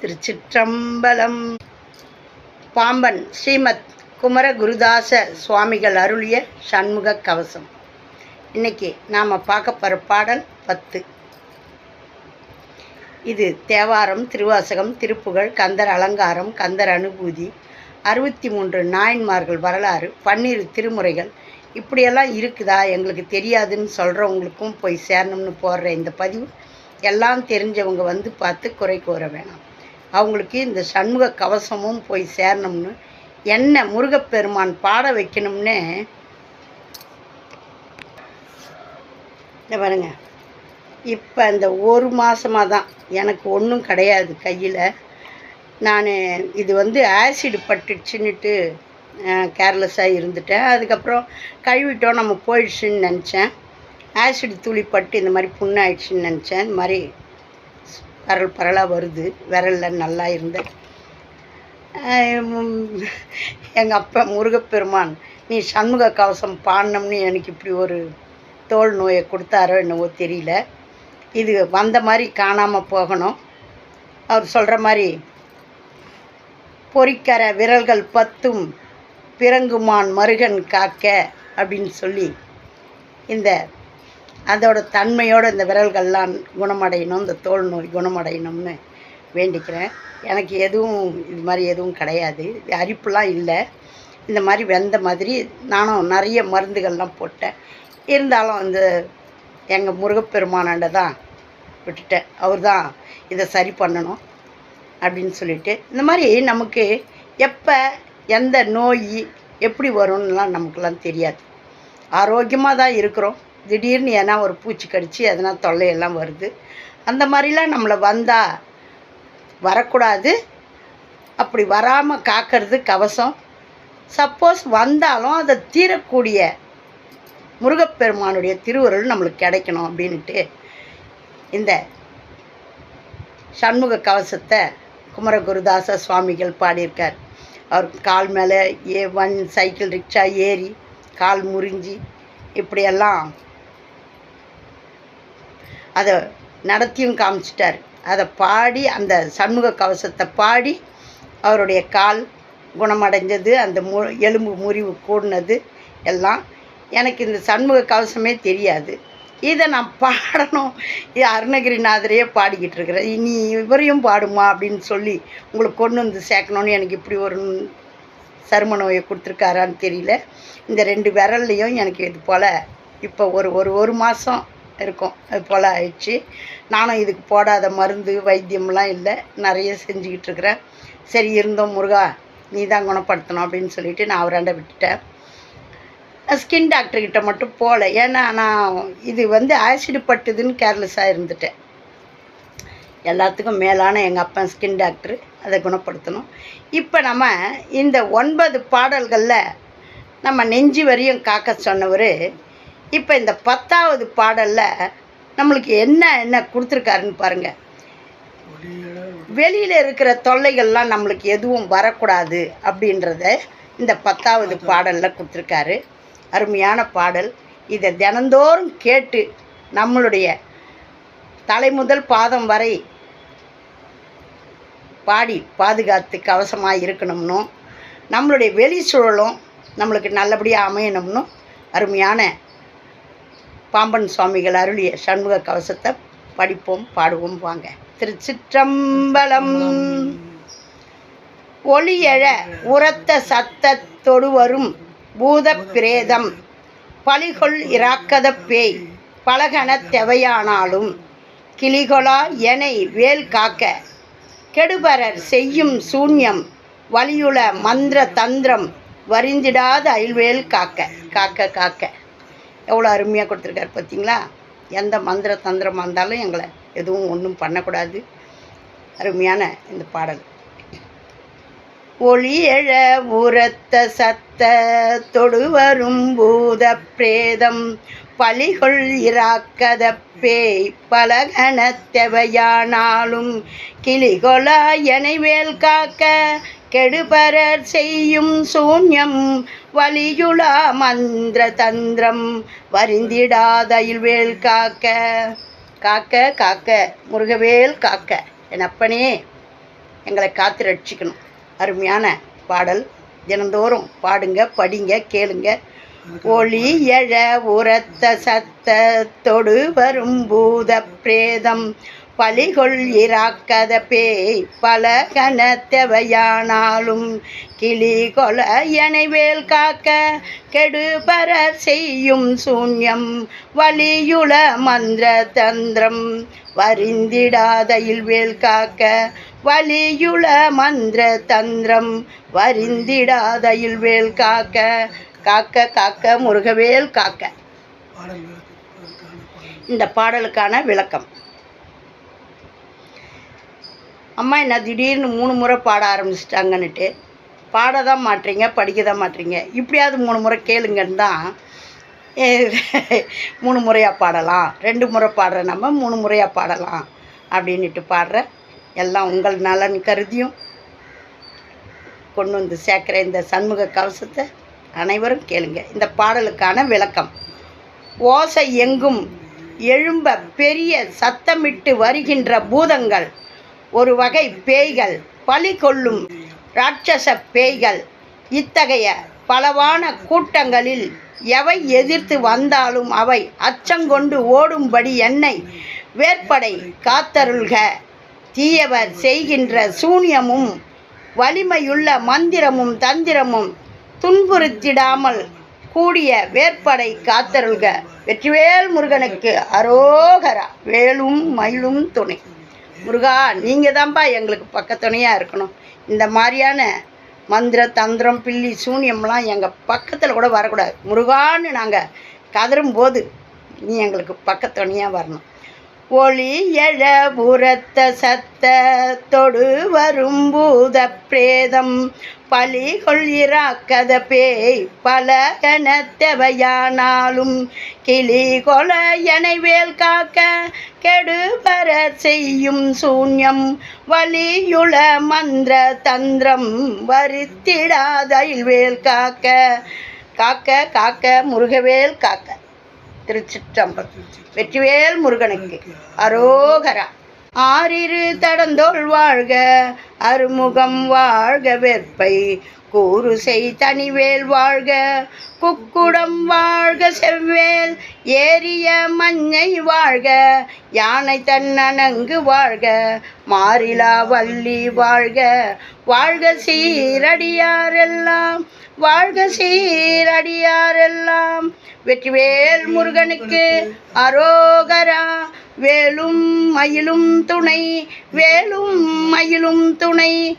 திருச்சிற்றம்பலம். பாம்பன் ஸ்ரீமத் குமர குருதாச சுவாமிகள் அருளிய சண்முக கவசம். இன்னைக்கு நாம் பார்க்க போகிற பாடல் பத்து. இது தேவாரம் திருவாசகம் திருப்புகழ் கந்தர் அலங்காரம் கந்தர் அனுபூதி அறுபத்தி மூன்று நாயன்மார்கள் வரலாறு பன்னிரு திருமுறைகள். இப்படியெல்லாம் இருக்குதா? எங்களுக்கு தெரியாதுன்னு சொல்கிறவங்களுக்கும் போய் சேரணும்னு போடுற இந்த பதிவு எல்லாம் தெரிஞ்சவங்க வந்து பார்த்து குறை கூற வேணாம். அவங்களுக்கு இந்த சண்முக கவசமும் போய் சேரணும்னு என்ன முருகப்பெருமான் பாட வைக்கணும்னு. இந்த பாருங்க. இப்போ இந்த ஒரு மாதமாக தான். எனக்கு ஒன்றும் கிடையாது கையில். நான் இது வந்து ஆசிட் பட்டுச்சுன்னுட்டு கேர்லெஸ்ஸாக இருந்துட்டேன். அதுக்கப்புறம் கழுவிட்டோம் நம்ம போயிடுச்சுன்னு நினச்சேன். ஆசிட் துளி பட்டு இந்த மாதிரி புண்ணாயிடுச்சுன்னு நினச்சேன். இந்த மாதிரி பரல் பரலாக வருது. விரலில் நல்லா இருந்தேன் எங்கள் அப்பா முருகப்பெருமான் நீ சண்முக கவசம் பாடணும்னு எனக்கு இப்படி ஒரு தோல் நோயை கொடுத்தாரோ என்னவோ தெரியல. இது வந்த மாதிரி காணாமல் போகணும். அவர் சொல்கிற மாதிரி பொறிக்கர விரல்கள் பத்தும் பிறங்குமான் மருகன் காக்க அப்படின்னு சொல்லி இந்த அதோட தன்மையோடு இந்த விரல்கள்லாம் குணமடையணும் இந்த தோல் நோய் குணமடையணும்னு வேண்டிக்கிறேன். எனக்கு எதுவும் இது மாதிரி எதுவும் கிடையாது. அரிப்புலாம் இல்லை. இந்த மாதிரி வெந்த மாதிரி நானும் நிறைய மருந்துகள்லாம் போட்டேன். இருந்தாலும் இந்த எங்கள் முருகப்பெருமானாண்ட தான் விட்டுட்டேன். அவர் தான் இதை சரி பண்ணணும் அப்படின்னு சொல்லிட்டு. இந்த மாதிரி நமக்கு எப்போ எந்த நோய் எப்படி வரும்னுலாம் நமக்குலாம் தெரியாது. ஆரோக்கியமாக தான் இருக்கிறோம். திடீர்னு ஏன்னா ஒரு பூச்சி கடிச்சு எதனா தொல்லையெல்லாம் வருது. அந்த மாதிரிலாம் நம்மளை வந்தால் வரக்கூடாது. அப்படி வராமல் காக்கிறது கவசம். சப்போஸ் வந்தாலும் அதை தீரக்கூடிய முருகப்பெருமானுடைய திருவருள் நம்மளுக்கு கிடைக்கணும் அப்படின்ட்டு இந்த சண்முக கவசத்தை குமரகுருதாச சுவாமிகள் பாடியிருக்கார். அவர் கால் மேலே ஏ வன் சைக்கிள் ரிக்ஷா ஏறி கால் முறிஞ்சி இப்படியெல்லாம் அதை நடத்தியும் காமிச்சிட்டார். அதை பாடி அந்த சண்முக கவசத்தை பாடி அவருடைய கால் குணமடைஞ்சது அந்த மு எலும்பு முறிவு கூடினது எல்லாம் எனக்கு இந்த சண்முக கவசமே தெரியாது. இதை நான் பாடணும். இது அருணகிரிநாதரையே பாடிக்கிட்டு இருக்கிறேன் இனி இவரையும் பாடுமா அப்படின்னு சொல்லி உங்களுக்கு கொண்டு வந்து சேர்க்கணும்னு எனக்கு இப்படி ஒரு சரும நோயை கொடுத்துருக்காரான்னு தெரியல. இந்த ரெண்டு விரல்லையும் எனக்கு இது போல் இப்போ ஒரு ஒரு ஒரு மாதம் இருக்கும். அது போல் ஆயிடுச்சு. நானும் இதுக்கு போடாத மருந்து வைத்தியம்லாம் இல்லை. நிறைய செஞ்சுக்கிட்டு இருக்கிறேன். சரி இருந்தோம் முருகா. நீ தான் குணப்படுத்தணும் அப்படின்னு சொல்லிட்டு நான் அவராண்ட விட்டுட்டேன். ஸ்கின் டாக்டர்கிட்ட மட்டும் போகல ஏன்னா நான் இது வந்து ஆசிட் பட்டுதுன்னு கேர்லெஸ்ஸாக இருந்துட்டேன். எல்லாத்துக்கும் மேலான எங்கள் அப்பா ஸ்கின் டாக்டர் அதை குணப்படுத்தணும். இப்போ நம்ம இந்த ஒன்பது பாடல்களில் நம்ம நெஞ்சு வரையும் காக்க சொன்னவர் இப்போ இந்த பத்தாவது பாடலில் நம்மளுக்கு என்ன என்ன கொடுத்துருக்காருன்னு பாருங்கள் வெளியில் இருக்கிற தொல்லைகள்லாம் நம்மளுக்கு எதுவும் வரக்கூடாது அப்படின்றத இந்த பத்தாவது பாடலில் கொடுத்துருக்காரு. அருமையான பாடல். இதை தினந்தோறும் கேட்டு நம்மளுடைய தலை முதல் பாதம் வரை பாடி பாதுகாத்து கவசமாக இருக்கணும்னும் நம்மளுடைய வெளி சூழலும் நம்மளுக்கு நல்லபடியாக அமையணும்னு அருமையான பாம்பன் சுவாமிகள் அருளிய சண்முக கவசத்தை படிப்போம் பாடுவோம் வாங்க. திருச்சிற்றம்பலம். ஒளியழ உரத்த சத்தத்தொடு வரும் பூத பிரேதம். பலிகொள் இராக்கத பேய். பலகன தெவையானாலும் கிளிகொலா எனை வேல் காக்க. கெடுபரர் செய்யும் சூன்யம் வலியுள மந்திர தந்திரம் வரிந்திடாத அயல்வேல் காக்க காக்க காக்க. எவ்வளோ அருமையாக கொடுத்துருக்காரு பார்த்தீங்களா எந்த மந்திர தந்திரமாக இருந்தாலும் எங்களை எதுவும் ஒன்றும் பண்ணக்கூடாது. அருமையான இந்த பாடல். ஒளி எழ உரத்த சத்த தொடு வரும் பூத பிரேதம். பலிகொள் இராக்கத பேய் பலகணத்தெவையானாலும் கிளிகொலா எனைவேல் காக்க கெடுபரர் செய்யும் சூன்யம். வலியுலா மந்திர தந்திரம் வருந்திடாதையில் வேல் காக்க. காக்க காக்க முருகவேல் காக்க. என் அப்பனே எங்களை காத்து ரட்சிக்கணும். அருமையான பாடல். தினந்தோறும் பாடுங்க படிங்க கேளுங்க. ஒளி எழ உரத்த சத்தத்தொடு வரும் பூத பிரேதம். பலிகொள் இராக்கத பேய் பல கனத்தவையானாலும் கிளி கொல எனைவேல் காக்க கெடுபர செய்யும் சூன்யம் வலியுல மந்திர தந்திரம் வரிந்திடாதையில் வேல் காக்க வலியுல மந்திர தந்திரம் வரிந்திடாதையில் வேல் காக்க காக்க காக்க முருகவேல் காக்க. இந்த பாடலுக்கான விளக்கம். அம்மா என்ன திடீர்னு மூணு முறை பாட ஆரம்பிச்சிட்டாங்கன்னுட்டு பாட தான் மாட்டுறீங்க படிக்க தான் மாட்டுறீங்க இப்படியாவது மூணு முறை கேளுங்கன்னு தான் மூணு முறையாக பாடலாம் ரெண்டு முறை பாடுற நம்ம மூணு முறையாக பாடலாம் அப்படின்னுட்டு பாடுற எல்லாம் உங்கள் நலன் கருதியும் கொண்டு வந்து சேர்க்குற இந்த சண்முக கவசத்தை அனைவரும் கேளுங்க. இந்த பாடலுக்கான விளக்கம். ஓசை எங்கும் எழும்ப பெரிய சத்தமிட்டு வருகின்ற பூதங்கள். ஒரு வகை பேய்கள் பலி கொள்ளும் ராட்சச பேய்கள். இத்தகைய பலவான கூட்டங்களில் எவை எதிர்த்து வந்தாலும் அவை அச்சங்கொண்டு ஓடும்படி என்னை வேற்படை காத்தருள்க. தீயவர் செய்கின்ற சூனியமும் வலிமையுள்ள மந்திரமும் தந்திரமும் துன்புறுத்திடாமல் கூடிய வேற்படை காத்தருள்க. வெற்றிவேல் முருகனுக்கு அரோகரா வேலும் மயிலும் துணை. முருகா நீங்கள் தான்ப்பா எங்களுக்கு பக்கத்துணையாக இருக்கணும். இந்த மாதிரியான மந்திர தந்திரம் பில்லி சூனியம்லாம் எங்கள் பக்கத்தில் கூட வரக்கூடாது. முருகான்னு நாங்கள் கதறும்போது நீ எங்களுக்கு பக்கத்துணையாக வரணும். ஒளி எழ புறத்த சத்த தொடு வரும் பூத பிரேதம். பலி கொள்ளிராக்கத பேய் பல கனத்தவையானாலும் கிளி கொல எனைவேல் காக்க கெடுபர செய்யும் சூன்யம். வலியுள மந்திர தந்திரம் வருத்திடாதையில் வேல் காக்க. காக்க காக்க முருகவேல் காக்க. திருச்சிற்றம்பலம். வெற்றிவேல் முருகனுக்கு. அரோகரா. ஆறிரு தடந்தோள் வாழ்க அருமுகம் வாழ்க வெற்பை கூறுசை தனிவேல் வாழ்க குக்குடம் வாழ்க செவ்வேல் ஏரிய மஞ்சை வாழ்க யானை தன்னணங்கு வாழ்க மாறிலா வள்ளி வாழ்க. வாழ்க சீரடியாரெல்லாம் வாழ்க சீரடியாரெல்லாம். வெற்றிவேல் முருகனுக்கு அரோகரா வேலும் மயிலும் துணை வேலும் மயிலும் துணை